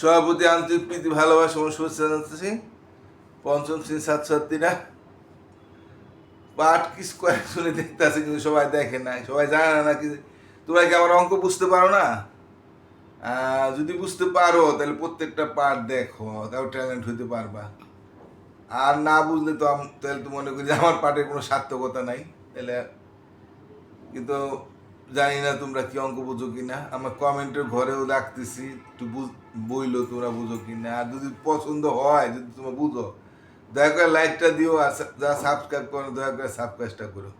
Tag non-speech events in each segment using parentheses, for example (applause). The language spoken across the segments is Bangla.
সভাপতি আন্তরিক প্রীতি, ভালোবাসা এবং শুভেচ্ছা জানাতেছি পঞ্চম শ্রেণি ছাত্রছাত্রীরা। পাঠ কি স্কোয়ার শুনে দেখতে আছে কিন্তু সবাই দেখে নাই, সবাই জানে না নাকি। তোমরা কি আমার অঙ্ক বুঝতে পারো না? যদি বুঝতে পারো, তাহলে প্রত্যেকটা পাঠ দেখো তাও ট্যালেন্ট হইতে পারবা। আর না বুঝলে তো তাহলে তো মনে করি আমার পাঠের কোনো সার্থকতা নাই। তাহলে কিন্তু জানি না তোমরা কি অঙ্ক বুঝো কিনা। আমার কমেন্টের ঘরেও রাখতেছি একটু বইলো তোমরা বুঝো কিনা। আর যদি পছন্দ হয়, যদি তোমরা বুঝো, দয়া করে লাইকটা দিও আর যা সাবস্ক্রাইব করো, দয়া করে সাবস্ক্রাইবটা করো।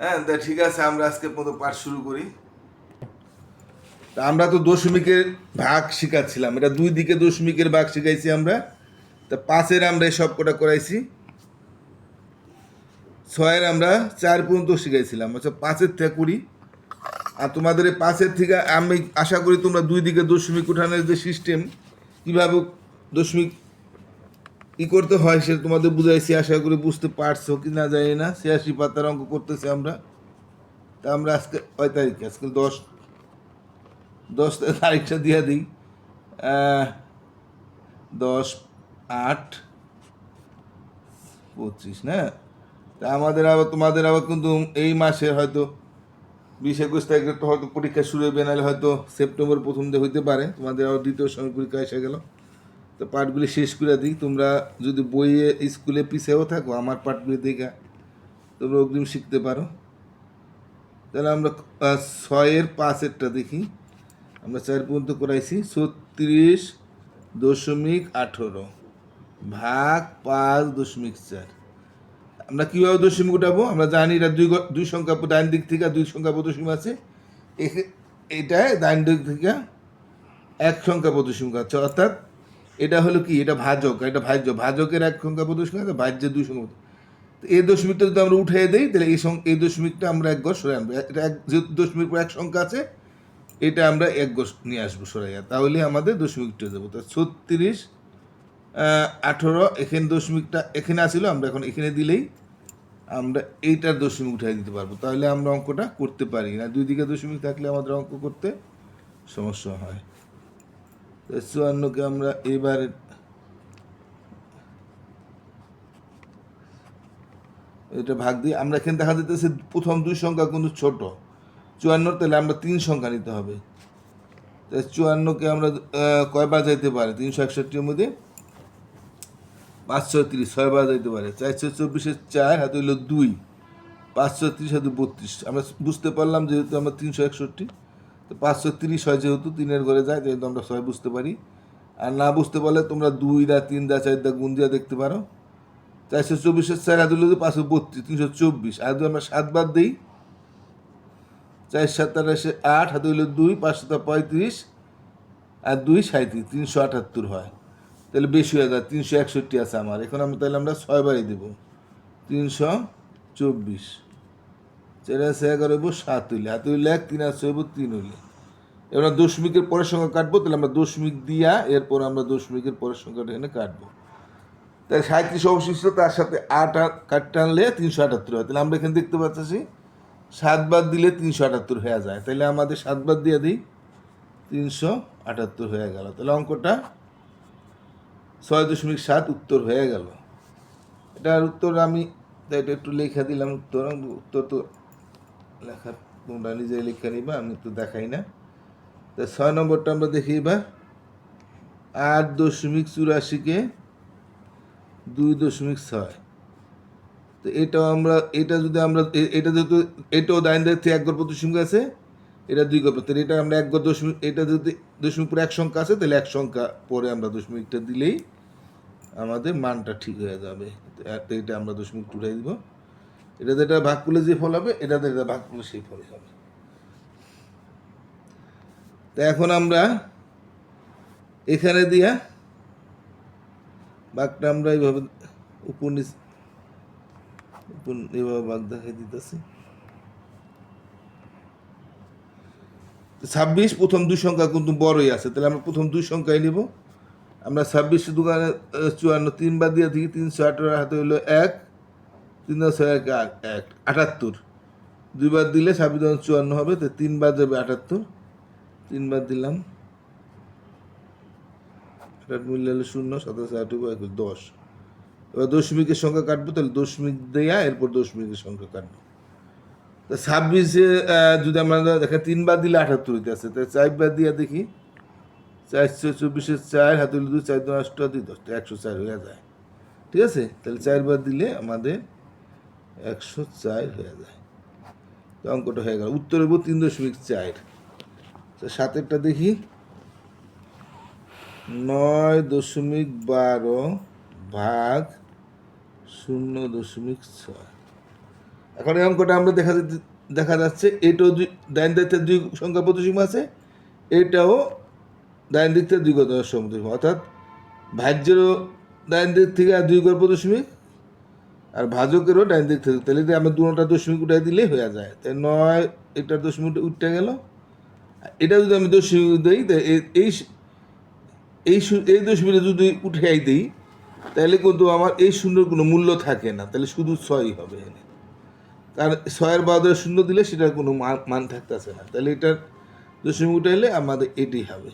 হ্যাঁ তা ঠিক আছে, আমরা আজকে মতো পাঠ শুরু করি। তা আমরা তো দশমিকের ভাগ শিখাচ্ছিলাম, এটা দুই দিকে দশমিকের ভাগ শিখাইছি আমরা। তা পাঁচের আমরা সব কটা করাইছি। ছয়ের আমরা চার পর্যন্ত শিখাইছিলাম। আচ্ছা পাঁচের থেকে করি আর তোমাদের এই পাঁচের থেকে আমি আশা করি তোমরা দুই দিকে দশমিক উঠানোর যে সিস্টেম কীভাবে দশমিক ই করতে হয় সেটা তোমাদের বুঝাইছি, আশা করি বুঝতে পারছ কি না জানি না। ছিয়াশি পাতার অঙ্ক করতেছি আমরা। তা আমরা আজকে কয় তারিখ? আজকে দশ। দশ তারিখটা দিয়ে দিই। দশ, আট, পঁচিশ, না? তা আমাদের আবার, তোমাদের আবার কিন্তু এই মাসে হয়তো বিশ একুশ তারিখে তো হয়তো পরীক্ষা শুরু হবে, নাহলে হয়তো সেপ্টেম্বর প্রথম দিয়ে হইতে পারে। তোমাদের আবার দ্বিতীয় সময় পরীক্ষা এসে গেল। তো পাঠগুলি শেষ করে দিই। তোমরা যদি বইয়ে স্কুলে পিছেও থাকো, আমার পাঠগুলি দেখে, তোমরা অগ্রিম শিখতে পারো। তাহলে আমরা ছয়ের পাঁচেরটা দেখি। আমরা চার পর্যন্ত করাইছি। ছত্রিশ দশমিক আঠেরো ভাগ পাঁচ দশমিক চার। আমরা কীভাবে দশমিক উঠাবো আমরা জানি এটা দুই দুই সংখ্যা ডাইন দিক থেকে দুই সংখ্যা দশমিক আছে। এটায় ডাইন দিক থেকে এক সংখ্যা দশমিক আছে। অর্থাৎ এটা হলো কি? এটা ভাজক। এটা ভাজ্য। ভাজকের এক সংখ্যা দশমিক আছে, ভাজ্যের দুই সংখ্যা এই দশমিকটা যদি আমরা উঠিয়ে দিই, তাহলে এই এই দশমিকটা আমরা এক গজ সরে আনব। এটা এক যেহেতু দশমিক পর এক সংখ্যা আছে, এটা আমরা এক গোষ নিয়ে আসব সরাইয়া। তাহলে আমাদের দশমিকটা দেবো তো ছত্রিশ আঠেরো, এখানে দশমিকটা, এখানে আসিল, আমরা এখন এখানে দিলেই আমরা এইটার দশমিক উঠাই দিতে পারব। তাহলে আমরা অঙ্কটা করতে পারি না। দুই দিকে দশমিক থাকলে আমাদের অঙ্ক করতে সমস্যা হয়। চুয়ান্নকে আমরা এবার এটা ভাগ দিই আমরা এখানে দেখা যেতেছে প্রথম দুই সংখ্যা কিন্তু ছোট। চুয়ান্নর তাহলে আমরা তিন সংখ্যা নিতে হবে। চুয়ান্নকে আমরা কয়বার যাইতে পারে? তিনশো একষট্টির মধ্যে পাঁচশো তিরিশ ছয়বার যাইতে পারে। চারশো চব্বিশের চার হাতে হইল দুই পাঁচশো তিরিশ হাতে বত্রিশ। আমরা বুঝতে পারলাম যেহেতু আমরা তিনশো একষট্টি, তো পাঁচশো তিরিশ হয় যেহেতু তিনের ঘরে যায়, যেহেতু আমরা ছয় বুঝতে পারি। আর না বুঝতে পারলে তোমরা দুই দা, তিন দা, চার দা গুণ দিয়া দেখতে পারো। চারশো চব্বিশের চার হাতে হইল পাঁচশো বত্রিশ, তিনশো চব্বিশ। আর যদি আমরা সাতবার দিই, চার সাত আঠাশে আট, হাতে হইল দুই, পাঁচশো পঁয়ত্রিশ, আর দুই সাঁত্রিশ তিনশো আটাত্তর হয়। তাহলে বেশি হয়ে যায়, তিনশো একষট্টি আছে আমার। এখন আমরা তাহলে আমরা ছয়বারই দেবো। তিনশো চব্বিশ। চার এগারো হইব সাত হইলে। হাতে হইলে এক, তিন আছে হইব তিন হইলে। এবার দশমিকের পরের সংখ্যা কাটবো, তাহলে আমরা দশমিক দিয়া এরপর আমরা দশমিকের পরের সংখ্যাটা এখানে কাটবো। তাই সাঁত্রিশ অবশিষ্ট, তার সাথে আট কাট টানলে তিনশো আটাত্তর হয়। তাহলে আমরা এখানে দেখতে পাচ্ছি সাতবার দিলে তিনশো আটাত্তর হয়ে যায়। তাহলে আমাদের সাতবার দিয়ে দিই, তিনশো আটাত্তর হয়ে গেল। তাহলে অঙ্কটা ছয় দশমিক সাত উত্তর হয়ে গেল। এটার উত্তর আমি এটা একটু লেখা দিলাম উত্তর। উত্তর তো লেখা তোমরা নিজে লেখা নিবা, আমি তো দেখাই না। তা ছয় নম্বরটা আমরা দেখি এবার। আট দশমিক চুরাশিকে দুই দশমিক ছয়। তো এটাও আমরা, এটা যদি আমরা এটা যেহেতু, এটাও দিক থেকে এক গল্প দশমিক আছে, এটা দুই গল্প তাহলে এটা আমরা এক দশমিক, এটা যদি দশমিক পরে এক সংখ্যা আছে, তাহলে এক সংখ্যা পরে আমরা দশমিকটা দিলেই আমাদের মানটা ঠিক হয়ে যাবে। এটা আমরা দশমিক উঠাই দিব। এটাতে এটা ভাগ করলে যে ফল হবে এটাতে এটা ভাগ করলে সেই ফল হবে। তো এখন আমরা এখানে দিয়া বাঘটা আমরা এইভাবে উপর নিচ এইভাবে বাঘ দেখাই দিতেছি। ছাব্বিশ প্রথম দুই সংখ্যা কিন্তু বড়ই আছে, তাহলে আমরা প্রথম দুই সংখ্যাই নিব। আমরা ছাব্বিশ দোকানে চুয়ান্ন তিনবার দিয়ে দিই তিনশো আঠারো হাতে হলো এক তিন দশ এক এক, আটাত্তর। দুইবার দিলে ছাব্বিশ দশ চুয়ান্ন হবে, তো তিনবার যাবে আটাত্তর। তিনবার দিলাম। আট মিললে হলো শূন্য, সাতাশ আট দশ। এবার দশমিকের সংখ্যা কাটবো, তাহলে দশমিক দেয়া, এরপর দশমিকের সংখ্যা কাটবো। তা ছাব্বিশে যদি আমরা দেখেন তিনবার দিলে আঠাত্তর হইতে আছে তাই চারবার দিয়া দেখি চারশো চব্বিশের চার হাতে দুই, চার দু আষ্ট দুই দশ একশো চার হয়ে যায়। ঠিক আছে? তাহলে চারবার দিলে আমাদের একশো চার হয়ে যায়। তো অঙ্কটা হয়ে গেল। উত্তর হইব তিন দশমিক চার। সাতেরটা দেখি। নয় দশমিক বারো ভাগ শূন্য দশমিক ছয়। এখন এই অঙ্কটা আমরা দেখা দেখা যাচ্ছে, এটাও দুই, ডাইন থেকে দুই সংখ্যা প্রতিসীমা আছে, এটাও ডাইন দিক থেকে দুই গত সমুদ্র অর্থাৎ ভাজ্যেরও ডাইন দিক থেকে আর দুই গড় দশমিক? আর ভাজকেরও ডাইন দিক থেকে, তাহলে আমরা দুটা দশমিক উঠাই দিলেই হয়ে যায়। তাই নয়, এটা দশমিক উঠতে গেল। এটা যদি আমি দশমিক দিই এই এই এই দশমিকটা যদি উঠাই দিই, তাহলে কিন্তু আমার এই শূন্যর কোনো মূল্য থাকে না। তাহলে শুধু ছয়ই হবে কারণ ছয়ের বাদে শূন্য দিলে সেটার কোনো মান থাকতেছে না। তাহলে এটার দশমিক উঠাইলে আমাদের এটি হবে।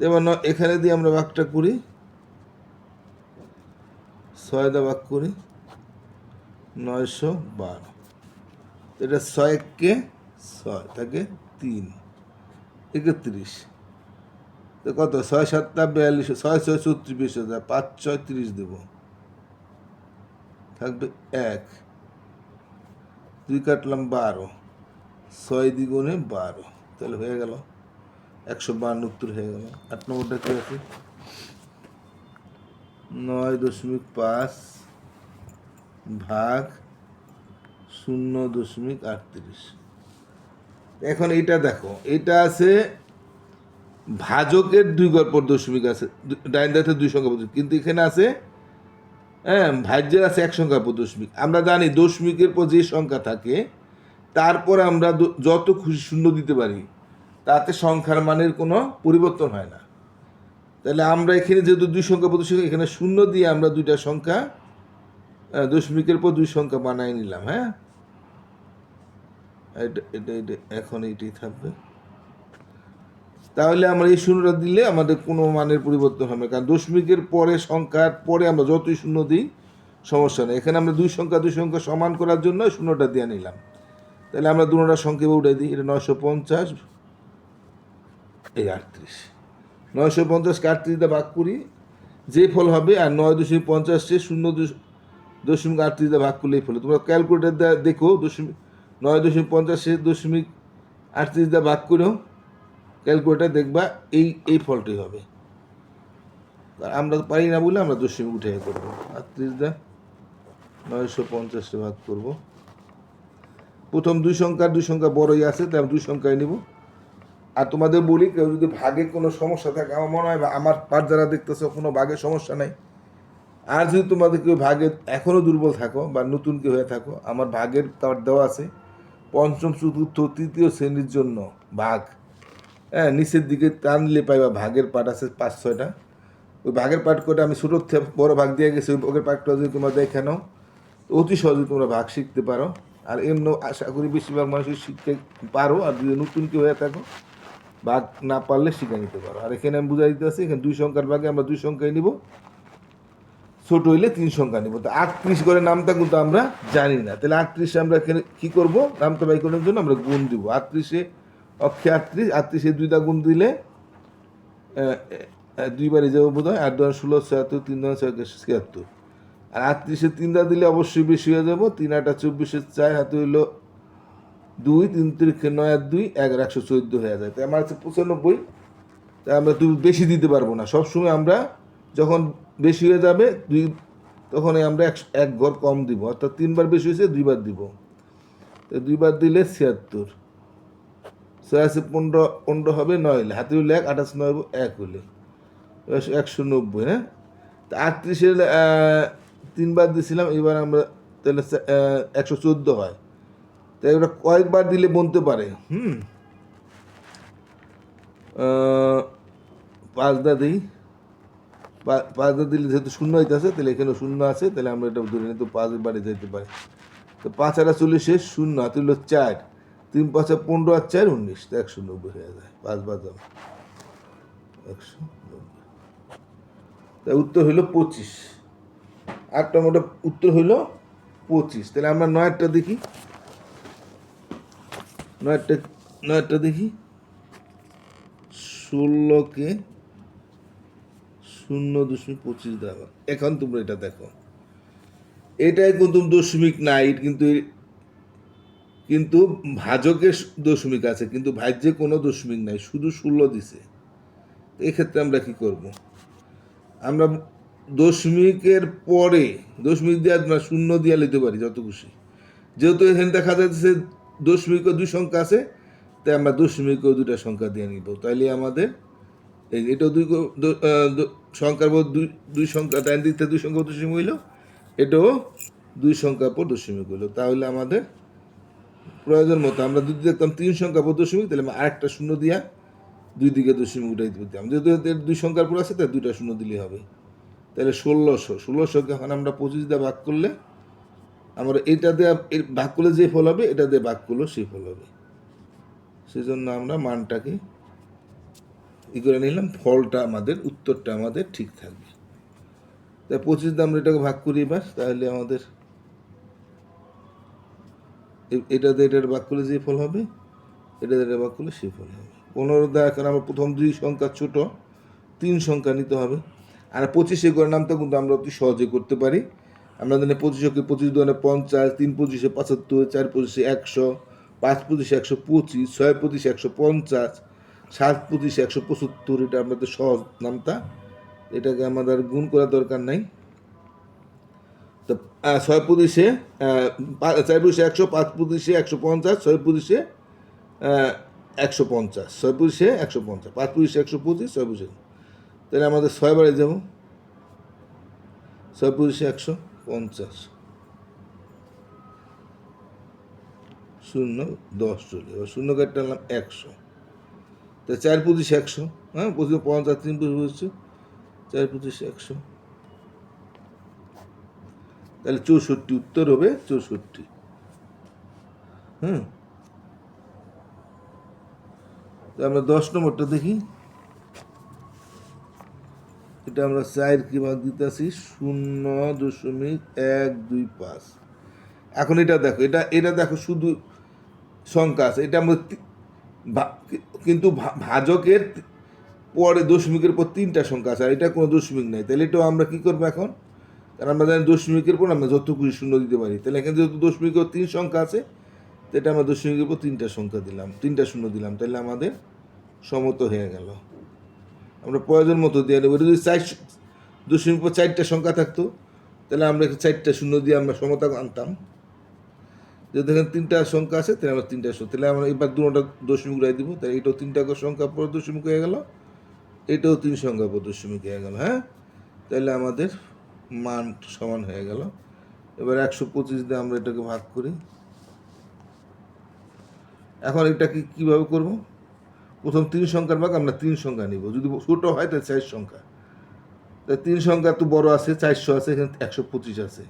এবার এখানে দিয়ে আমরা বাঘটা করি। ছয় দা ভাগ করি। নয়শো বারো। এটা ছয় ছয়কে ছয় থাকে তিন। একত্রিশ তো কত? ছয় সাতটা বিয়াল্লিশ, ছয় ছয় চৌত্রিশ বিশ হাজার, পাঁচ ছয় তিরিশ দেবো। থাকবে এক। দুই কাটলাম বারো। ছয় দ্বিগুণে বারো। তাহলে হয়ে গেল একশো বান্ন উত্তর হয়ে গেল। আট নম্বরটা কি আছে? নয় দশমিক পাঁচ ভাগ শূন্য দশমিক আটত্রিশ। এখন এটা দেখো এটা আছে ভাজকের দুই গড় পর দশমিক আছে ডাইন দাঁতে দুই সংখ্যা দশমিক। কিন্তু এখানে আছে হ্যাঁ ভাজ্যের আছে এক সংখ্যা পর দশমিক। আমরা জানি দশমিকের পর যে সংখ্যা থাকে, তারপর আমরা যত খুশি শূন্য দিতে পারি তাতে সংখ্যার মানের কোনো পরিবর্তন হয় না। তাহলে আমরা এখানে যেহেতু দুই সংখ্যা প্রতি দশমিক এখানে শূন্য দিয়ে আমরা দুইটা সংখ্যা দশমিকের পর দুই সংখ্যা বানাই নিলাম হ্যাঁ? এটা এটা এটা, এখন এইটাই থাকবে। তাহলে আমরা এই শূন্যটা দিলে আমাদের কোনো মানের পরিবর্তন হবে। কারণ দশমিকের পরে সংখ্যার পরে আমরা যতই শূন্য দিই, সমস্যা নেই। এখানে আমরা দুই সংখ্যা দুই সংখ্যা সমান করার জন্য শূন্যটা দিয়ে নিলাম। তাহলে আমরা দুটা সংখ্যা উঠে দিই, এটা নয়শো পঞ্চাশ এই আটত্রিশ। নয়শো পঞ্চাশকে আটত্রিশ ভাগ করি, যে ফল হবে, আর নয় দশমিক পঞ্চাশে শূন্য দশমিক আটত্রিশ দিয়ে ভাগ করলেই ফল তোমরা ক্যালকুলেটার দেখো, দশমিক নয় দশমিক পঞ্চাশে দশমিক আটত্রিশ দিয়ে ভাগ করেও ক্যালকুলেটার দেখবা এই এই ফলটি হবে। আমরা পারি না বলে আমরা দশমিক উঠে করব আটত্রিশ দা নয়শো পঞ্চাশে ভাগ করব। প্রথম দুই সংখ্যা দুই সংখ্যা বড়ই আছে তাই আমি দুই সংখ্যায় নিব। আর তোমাদের বলি, কেউ যদি ভাগে কোনো সমস্যা থাকে, আমার মনে হয় আমার পাঠ যারা দেখতেছো, কোনো ভাগের সমস্যা নাই। আর যদি তোমাদের কেউ ভাগে এখনও দুর্বল থাকো বা নতুন কেউ হয়ে থাকো, আমার ভাগের কার্ড দেওয়া আছে। পঞ্চম, চতুর্থ, তৃতীয় শ্রেণির জন্য ভাগ। হ্যাঁ নিচের দিকে টানলে পাইবা, ভাগের পাঠ আছে পাঁচ, ছয়টা। ওই ভাগের পাঠ করে আমি ছোটোর থেকে বড় ভাগ দিয়ে গেছি, ওই ভাগের পাঠটা যদি তোমরা দেখে নাও, তো অতি সহজে তোমরা ভাগ শিখতে পারো। আর এমন আশা করি বেশিরভাগ মানুষই শিখতে পারো, আর যদি নতুন কেউ হয়ে থাকো ভাগ না পারলে শিখে নিতে পারো। আর এখানে আমি বুঝাই দিতে আছি এখানে দুই সংখ্যার ভাগে আমরা দুই সংখ্যায় নিব। ছোট হইলে তিন সংখ্যা নিব। তো আটত্রিশ করে নামটা কিন্তু আমরা জানি না। তাহলে আটত্রিশে আমরা এখানে কী করব? নামটা বাই করার জন্য আমরা গুণ দিব। আটত্রিশে অক্ষে আটত্রিশ আটত্রিশে দুইটা গুণ দিলে আহ, আহ, দুইবারে যাব বোধ হয় আট দশ ষোলো ছিয়াত্তর তিন দশ ছিয়াত্তর। আর আটত্রিশে তিনটা দিলে অবশ্যই বেশি হয়ে যাব। তিন আটা চব্বিশের চার হাতে হইল দুই, তিন তিরিখে নয় আর দুই এগারো একশো চোদ্দ হয়ে যায়। তাই আমার হচ্ছে পঁচানব্বই। তাই আমরা তুই বেশি দিতে পারব না। সবসময় আমরা যখন বেশি হয়ে যাবে, দুই, তখনই আমরা এক এক ঘর কম দিব। অর্থাৎ তিনবার বেশি হয়েছে, দুইবার দিব। তো দুইবার দিলে ছিয়াত্তর। ছয়াশি পনেরো পনেরো হবে নয় হলে। হাতে হইলে এক আঠাশ নয় হবে এক হলে। একশো নব্বই হ্যাঁ? তা আটত্রিশে তিনবার দিয়েছিলাম এবার আমরা তাহলে একশো চোদ্দ হয়। তাই ওটা কয়েকবার দিলে বলতে পারে। হুম। পাঁচটা দিই। পাঁচটা দিলে যেহেতু শূন্য হইতেছে তাহলে এখানে শূন্য আছে তাহলে আমরা এটা ধরে নিতে পাঁচ বারে যেতে পারি। তো পাঁচ আটা চল্লিশে শূন্য হাতে হলো চার। তিন পাঁচা পনেরো আর চার উনিশ তো একশো নব্বই হয়ে যায় পাঁচ দাও। একশো নব্বই। তা উত্তর হইল পঁচিশ। আটটা মোটা উত্তর হইল পঁচিশ। তাহলে আমরা নয়টা দেখি। নয়টা নয়টা দেখি। ষোলোকে শূন্য দশমিক পঁচিশ দেওয়া এখন তোমরা এটা দেখো। এটাই কিন্তু দশমিক নাই কিন্তু কিন্তু ভাজকের দশমিক আছে, কিন্তু ভাজ্যে কোনো দশমিক নাই, শুধু ষোলো দিছে। এক্ষেত্রে আমরা কি করব? আমরা দশমিকের পরে, দশমিক দিয়ে আমরা শূন্য দিয়ে নিতে পারি, যত খুশি। যেহেতু এখানে দেখা যাচ্ছে দশমিক দুই সংখ্যা আছে, তাই আমরা দশমিক দুটা সংখ্যা দিয়ে নিব। তাইলে আমাদের এই এটাও দুই সংখ্যার পর দুই দুই সংখ্যা ডান দিক থেকে দুই সংখ্যা দশমিক হইল, এটাও দুই সংখ্যার পর দশমিক হইল। তাহলে আমাদের প্রয়োজন মতো আমরা যদি দেখতাম তিন সংখ্যা পর দশমিক, তাহলে আমরা আরেকটা শূন্য দিয়া দুই দিকে দশমিক উঠাই দিতাম যেহেতু দুই সংখ্যার পর আছে, তাই দুইটা শূন্য দিলেই হবে। তাহলে ষোলোশো, ষোলোশোকে এখন আমরা পঁচিশ দিয়ে ভাগ করলে আমরা এটা দিয়ে ভাগ করলে যে ফল হবে এটা দিয়ে ভাগ করলেও সেই ফল হবে সেই জন্য আমরা মানটাকে ই করে নিলাম, ফলটা আমাদের, উত্তরটা আমাদের ঠিক থাকবে। তাই পঁচিশ আমরা এটাকে ভাগ করি এবার, তাহলে আমাদের এটা দিয়ে এটার ভাগ করলে যে ফল হবে, এটা দিয়ে এটা ভাগ করলে সেই ফল হবে। পনেরো দেওয়া এখন আমরা প্রথম দুই সংখ্যা ছোট, তিন সংখ্যা নিতে হবে। আর পঁচিশে করে নামটা কিন্তু আমরা অতি সহজে করতে পারি। আমরা জানি পঁচিশকে পঁচিশ দুয়ানে পঞ্চাশ, তিন পঁচিশে পঁচাত্তর, চার পঁচিশে একশো, পাঁচ পঁচিশে একশো পঁচিশ, ছয় পঁচিশে একশো পঞ্চাশ, সাত পঁচিশে একশো পঁচাত্তর, এটা আমাদের সহজ নামটা এটাকে আমাদের গুণ করার দরকার নাই। তো ছয় পঁচিশে চার পঁচিশে একশো, পাঁচ পঁচিশে একশো পঞ্চাশ, ছয় পঁচিশে একশো পঞ্চাশ, ছয় পঁচিশে একশো পঞ্চাশ, পাঁচ পঁচিশে একশো পঁচিশ, ছয় পঁচিশে তাহলে আমাদের ছয় বারে যাব। ছয় পঁচিশে একশো। পঞ্চাশ। শূন্য, দশ চলে। এবার শূন্য কাটতে আনলাম একশো। তা চার পঁচিশ একশো হ্যাঁ? পঁচিশ পঞ্চাশ, তিন পঁচিশ পঁচিশ চার পঁচিশ একশো। তাহলে চৌষট্টি উত্তর হবে চৌষট্টি। তা আমরা দশ নম্বরটা দেখি। এটা আমরা চার কি ভাগ দিতেছি? শূন্য দশমিক এক দুই পাঁচ। এখন এটা দেখো, এটা এটা দেখো শুধু সংখ্যা আছে। এটা আমরা কিন্তু ভাজকের পরে দশমিকের পর তিনটা সংখ্যা আছে, আর এটা কোনো দশমিক নাই। তাহলে এটাও আমরা কি করব এখন? কারণ আমরা জানি দশমিকের পর আমরা যত খুশি শূন্য দিতে পারি। তাহলে এখানে যেহেতু দশমিকের তিন সংখ্যা আছে তো এটা আমরা দশমিকের পর তিনটা সংখ্যা দিলাম, তিনটা শূন্য দিলাম। তাহলে আমাদের সমত হয়ে গেল। আমরা প্রয়োজন মতো দিয়ে নেব। যদি চার দশমিক পর চারটা সংখ্যা থাকতো, তাহলে আমরা চারটা শূন্য দিয়ে আমরা সমতা আনতাম। যদি এখানে তিনটা সংখ্যা আছে, তাহলে আমরা তিনটা শূন্য, তাহলে আমরা এবার দুটা দশমিক উড়াই দিব, তাহলে এটাও তিনটা সংখ্যা পর দশমিক হয়ে গেল, এটাও তিন সংখ্যা পর দশমিক হয়ে গেল হ্যাঁ? তাহলে আমাদের মান সমান হয়ে গেল। এবার একশো পঁচিশ দিয়ে আমরা এটাকে ভাগ করি। এখন এটাকে কীভাবে করব? প্রথম তিন সংখ্যার ভাগ, আমরা তিন সংখ্যা নিব। যদি ছোটো হয়, তাহলে চার সংখ্যা। তা তিন সংখ্যা তো বড় আছে, চারশো আছে, এখানে একশো পঁচিশ আছে।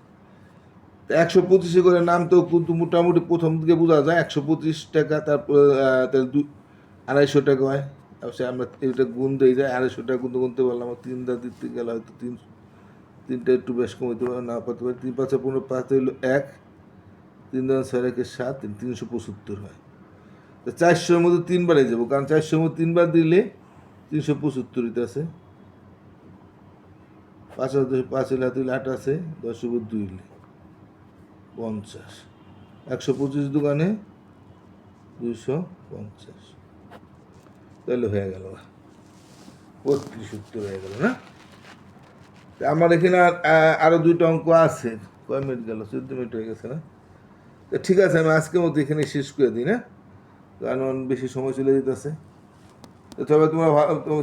তা একশো পঁচিশে করে নাম তো কিন্তু মোটামুটি প্রথম দিকে বোঝা যায়, একশো পঁচিশ টাকা, তারপর তাহলে দু, আড়াইশো টাকা হয়। অবশ্যই আমরা এটা গুণ দিয়ে যায় আড়াইশো টাকা গুনতে গুনতে পারলাম তিন দা দিতে গেলে হয়তো তিন, তিনটা একটু বেশ কমাইতে পারে না পারতে পারে। তিন পাঁচে পনেরো, পাঁচ হইল এক, তিন দান ছয়, একে সাত, তিন, তিনশো পঁচাত্তর হয়। তো চারশোর মধ্যে তিনবারে যাব, কারণ চারশোর মধ্যে তিনবার দিলে তিনশো পঁচাত্তর আছে। পাঁচ হাজার পাঁচ হলে হাতে আট আছে দশ উপর দুই হইলে পঞ্চাশ। একশো পঁচিশ দোকানে দুশো পঞ্চাশ। তাহলে হয়ে গেল বত্রিশ উত্তর হয়ে গেল না? তা আমার এখানে আর, আ- আরও দুইটা অঙ্ক আছে। কয় মিনিট গেল? চোদ্দ মিনিট হয়ে গেছে না? তো ঠিক আছে, আমি আজকের মতো এখানে শেষ করে দিই, না? কারণ বেশি সময় চলে যেতেছে। তবে তোমরা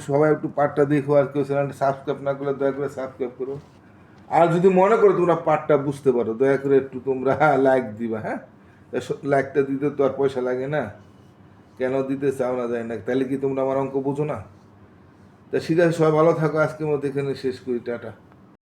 সবাই একটু পার্টটা দেখো আর কেউ চ্যানেলটা সাবস্ক্রাইব না করলে দয়া করে সাবস্ক্রাইব করো। আর যদি মনে করো তোমরা পার্টটা বুঝতে পারো, দয়া করে একটু তোমরা (laughs) লাইক দিবা হ্যাঁ? লাইকটা দিতে তো আর পয়সা লাগে না। কেন দিতে চাও না যায় না, তাহলে কি তোমরা আমার অঙ্ক বুঝো না? তা ঠিক আছে, সবাই ভালো থাকো, আজকের মতো এখানে শেষ করি, টাটা।